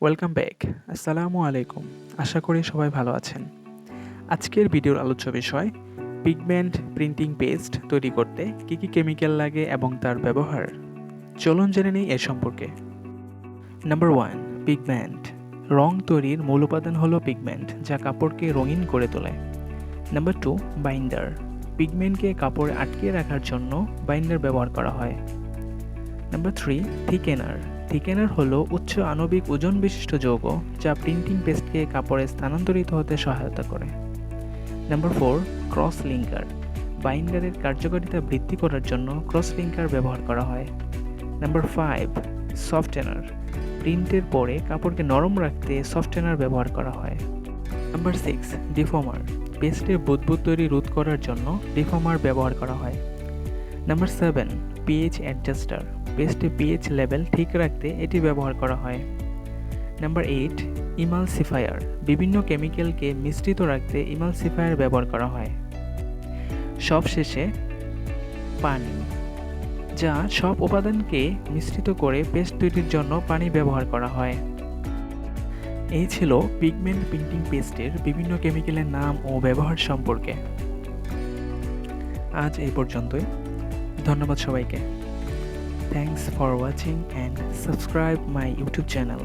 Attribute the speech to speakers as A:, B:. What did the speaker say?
A: Welcome back. আসসালামু আলাইকুম। আশা করি সবাই ভালো আছেন। আজকের ভিডিওর আলোচ্য বিষয় পিগমেন্ট প্রিন্টিং পেস্ট তৈরি করতে কী কী কেমিক্যাল লাগে এবং তার ব্যবহার। চলুন জেনে নিই এ সম্পর্কে। নাম্বার ওয়ান পিগমেন্ট রং তৈরির মূল উপাদান হলো পিগমেন্ট যা কাপড়কে রঙিন করে তোলে। নাম্বার টু বাইন্ডার পিগমেন্টকে কাপড়ে আটকে রাখার জন্য বাইন্ডার ব্যবহার করা হয়। নাম্বার থ্রি থিকেনার থিকেনার হলো উচ্চ আণবিক ওজন বিশিষ্ট যৌগ, যা প্রিন্টিং পেস্টকে কাপড়ে স্থানান্তরিত হতে সহায়তা করে। নাম্বার ফোর ক্রস লিঙ্কার বাইন্ডারের কার্যকারিতা বৃদ্ধি করার জন্য ক্রস লিঙ্কার ব্যবহার করা হয়। Number five, softener. প্রিন্টের পরে কাপড়কে নরম রাখতে সফটেনার ব্যবহার করা হয়। নাম্বার সিক্স ডিফর্মার পেস্টের বুদবুদ তৈরি রোধ করার জন্য ডিফর্মার ব্যবহার করা হয়। নাম্বার সেভেন পিএইচ অ্যাডজাস্টার পেস্টে পিএইচ লেভেল ঠিক রাখতে এটি ব্যবহার করা হয়। নাম্বার এইট ইমালসিফায়ার বিভিন্ন কেমিক্যালকে মিশ্রিত রাখতে ইমালসিফায়ার ব্যবহার করা হয়। সবশেষে, পানি। যা সব উপাদানকে মিশ্রিত করে পেস্ট তৈরির জন্য পানি ব্যবহার করা হয়। এই ছিল পিগমেন্ট প্রিন্টিং পেস্টের বিভিন্ন কেমিক্যালের নাম ও ব্যবহার সম্পর্কে। আজ এই পর্যন্তই। ধন্যবাদ সবাইকে। Thanks for watching and subscribe my YouTube channel